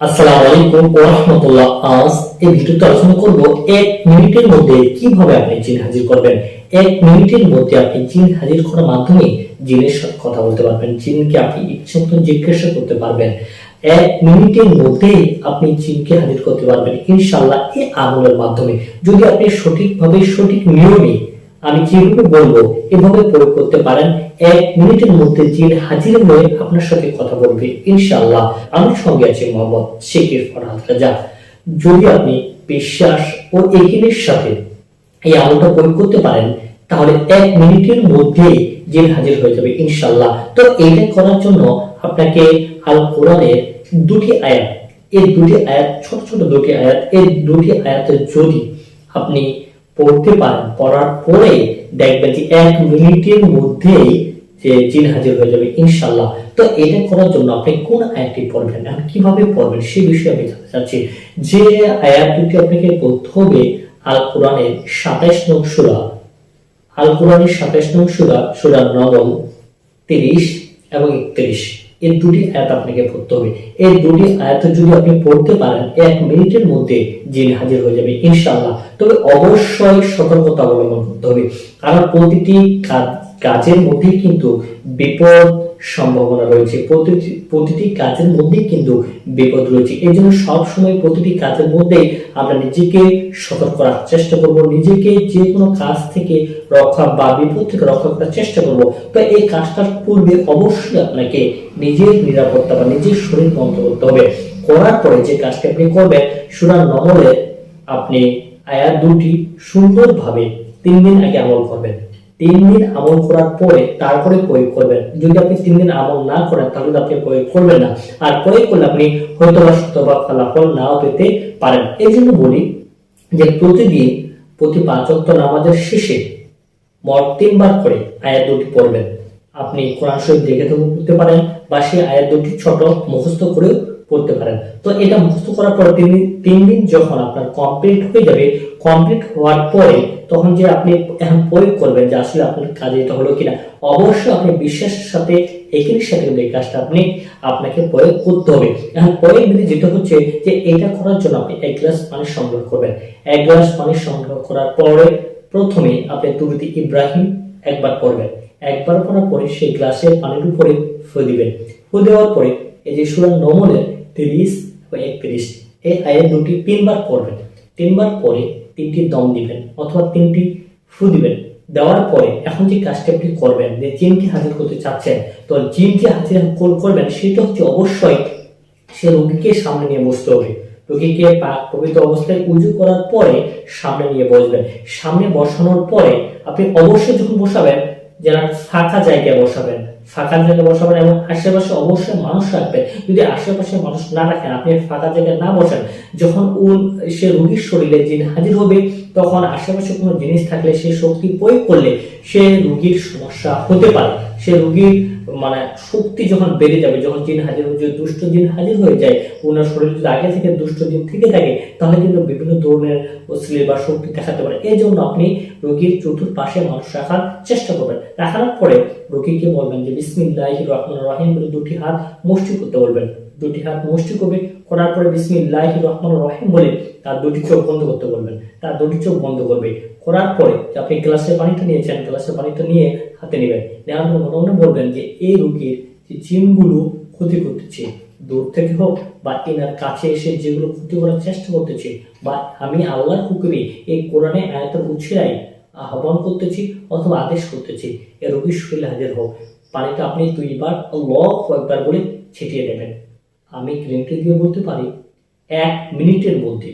আসসালামু এই হাজির করার মাধ্যমে জিনের সাথে কথা বলতে পারবেন আপনি ইচ্ছে জিজ্ঞাসা করতে পারবেন। এক মিনিটের মধ্যে আপনি হাজির করতে পারবেন। ইনশাআল্লাহ আমলের মাধ্যমে। যদি আপনি সঠিকভাবে সঠিক নিয়মে আমি যেভাবে বলব এভাবে প্রয়োগ করতে পারেন। এক মিনিটের মধ্যে জিন হাজির হয়ে আপনার সাথে কথা বলবে। ইনশাআল্লাহ। আমার সঙ্গে আছে মোহাম্মদ শেখের ফরহাদ রাজা। যদি আপনি বিশ্বাস ও একিনের সাথে এই আমলটা প্রয়োগ করতে পারেন, তাহলে এক মিনিটের মধ্যে জিন হাজির হয়ে যাবে ইনশাআল্লাহ। তো এইটা করার জন্য আপনাকে আল কোরআনের দুটি আয়াত, এই দুটি আয়াত, ছোট ছোট দুটি আয়াত, এই দুটি আয়াতে যদি আপনি পড়তে পারেন। পড়ার পরে দেখবেন যে এক মিনিটের মধ্যেই যে জিন হাজির হয়ে যাবে ইনশাল্লাহ তো এটা করার জন্য আপনি কোন আয়াতটি পড়বেন আর কীভাবে পড়বেন সে বিষয়ে আমি জানতে চাচ্ছি। যে আয়াত দুটি আপনাকে পড়তে হবে আল কোরআনের সাতাইশ নং সুরা। আল কোরআনের সাতাইশ নং সুরা সুরা নবম, তিরিশ এবং একত্রিশ। এই দুটি আয়াত আপনাকে পড়তে হবে। এই দুটি আয়াত যদি আপনি পড়তে পারেন, এক মিনিটের মধ্যে জিন হাজির হয়ে যাবে, ইনশাআল্লাহ। তবে অবশ্যই সতর্কতা অবলম্বন করতে হবে। কারণ প্রতিটি কাজের মধ্যে কিন্তু বিপদ সম্ভাবনা রয়েছে। প্রতিটি প্রতিটি কাজের মধ্যেই কিন্তু বিপদ রয়েছে। এই জন্য সবসময় প্রতিটি কাজের মধ্যে আমরা নিজেকে সতর্ক রাখার চেষ্টা করব, নিজেকে যে কোনো কাজ থেকে রক্ষা বা বিপদ থেকে রক্ষা করার চেষ্টা করব। তো এই কাজটার পূর্বে অবশ্যই আপনাকে নিজের নিরাপত্তা বা নিজের শরীর বন্ধ করতে হবে। করার পরে যে কাজটি আপনি করবেন, সুরার নমলে আপনি আয়াত দুটি সুন্দরভাবে তিন দিন আগে আমল করবেন। তিন দিন আমল করার পরে তারপরে প্রয়োগ করবেন। যদি আপনি তিন দিন আমল না করেন, তাহলে আপনি প্রয়োগ করবেন না। আর প্রয়োগ করলে আপনি হয়তো বা শতবা ফলাফল নাও পেতে পারেন। এই জন্য বলি যে প্রতিদিন প্রতি পাঁচ ওয়াক্ত নামাজের শেষে মর তিনবার করে আয়াত দুটি পড়বেন। আপনি কোরআন শরীফ দেখে থেকে পড়তে পারেন, বা সেই আয়াত দুটি ছোট মুখস্থ করেও পড়তে পারেন। তো এটা মুখস্থ করার পর তিন তিন দিন যখন আপনার কমপ্লিট হয়ে যাবে কমপ্লিট হওয়ার পরে তখন যে আপনি এখন প্রয়োগ করবেন যে আসলে আপনার কাজে এটা হলো কিনা, অবশ্যই আপনি বিশ্বাসের সাথে একিনের সাথে এই কাজটা আপনি, আপনাকে প্রয়োগ করতে হবে। এখন প্রয়োগ বিধি যেটা হচ্ছে যে এটা করার জন্য আপনি এক গ্লাস পানি সংগ্রহ করবেন। এক গ্লাস পানি সংগ্রহ করার পরে প্রথমে আপনি তুরুতি ইব্রাহিম একবার পড়বেন। একবার পড়ার পরে সেই গ্লাসের পানির উপরে ফু দিবেন। ফু দেওয়ার পরে এই যে সুরান নমনের তিরিশ বা একত্রিশ, এই আয়ের দুটি তিনবার পড়বেন। তিনবার পরে তিনটি দম দিবেন অথবা তিনটি ফু দিবেন। দেওয়ার পরে এখন যে কাজটি আপনি করবেন, যে জিনকে হাজির করতে চাচ্ছেন, তো জিনকে হাজির কর- করবেন সেটা হচ্ছে অবশ্যই সে রোগীকে সামনে নিয়ে বসতে হবে। রোগীকে পবিত্র অবস্থায় উজু করার পরে সামনে নিয়ে বসবেন। সামনে বসানোর পরে আপনি অবশ্যই যখন বসাবেন যেন ফাঁকা জায়গায় বসাবেন ফাঁকা জায়গায় বসাবেন এবং আশেপাশে অবশ্যই মানুষ রাখবেন। যদি আশেপাশে মানুষ না রাখেন, আপনি ফাঁকা জায়গায় না বসেন, যখন উল, সে রোগীর শরীরে জিন হাজির হবে, তখন আশেপাশে কোনো জিনিস থাকলে, সে শক্তি প্রয়োগ করলে সে রোগীর সমস্যা হতে পারে। সে রোগীর মানে শক্তি যখন বেড়ে যাবে, যখন জিন হাজির হয়ে দুষ্ট জিন হাজির হয়ে যায়, ওনার শরীরে যদি আগে থেকে দুষ্ট জিন থেকে থাকে, তাহলে কিন্তু বিভিন্ন ধরনের অশ্লীল বা শক্তি দেখাতে পারে। এই জন্য আপনি রোগীর চতুর্পাশে মানুষ রাখার চেষ্টা করবেন। রাখার পরে রোগীকে বলবেন যে বিসমিল্লাহ রহমান রহিম বলে দুটি হাত মুষ্টি করতে বলবেন। দুটি হাত মুষ্টি করবে করার পরে বিসমিল্লাহ রহমান রহিম বলে তার দুটি চোখ বন্ধ করতে বলবেন। তার দুটি চোখ বন্ধ করবে। করার পরে আপনি গ্লাসের পানিটা নিয়েছেন, গ্লাসের পানিটা নিয়ে হাতে নেবেন। নেওয়ার পর মনে মনে বলবেন যে, এই রোগীর যে জিনগুলো ক্ষতি করতেছে, দূর থেকে হোক বা এনার কাছে এসে যেগুলো ক্ষতি করার চেষ্টা করতেছে বা আমি আল্লাহর হুকুমে এই কোরআনে আয়াতের উৎসেরাই আহ্বান করতেছি অথবা আদেশ করতেছি, এ রোগীর শরীরে হাজির হোক। পানিটা আপনি দুইবার লক একবার বলে ছিটিয়ে দেবেন। আমি গ্যারেন্টি দিয়ে বলতে পারি, এক মিনিটের মধ্যে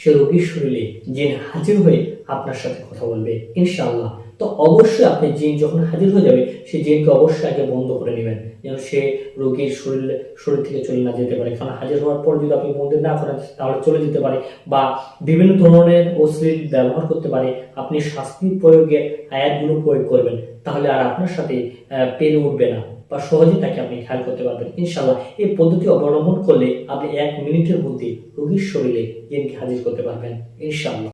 সে রোগীর শরীরে জিন হাজির হয়ে আপনার সাথে কথা বলবে, ইনশাআল্লাহ। তো অবশ্যই আপনি জিন যখন হাজির হয়ে যাবে সেই জিনকে অবশ্যই আগে বন্ধ করে নেবেন। যেন সে রোগীর শরীর শরীর থেকে চলে না যেতে পারে। কারণ হাজির হওয়ার পর যদি আপনি বন্ধ না করেন, তাহলে চলে যেতে পারে বা বিভিন্ন ধরনের অশ্লীল ব্যবহার করতে পারে। আপনি শাস্তি প্রয়োগের আয়াতগুলো প্রয়োগ করবেন, তাহলে আর আপনার সাথে পেরে উঠবে না। বা সহজে তাকে আপনি খেয়াল করতে পারবেন। ইনশাল্লাহ এই পদ্ধতি অবলম্বন করলে আপনি এক মিনিটের মধ্যে রোগীর শরীরে জিনকে হাজির করতে পারবেন। ইনশাল্লাহ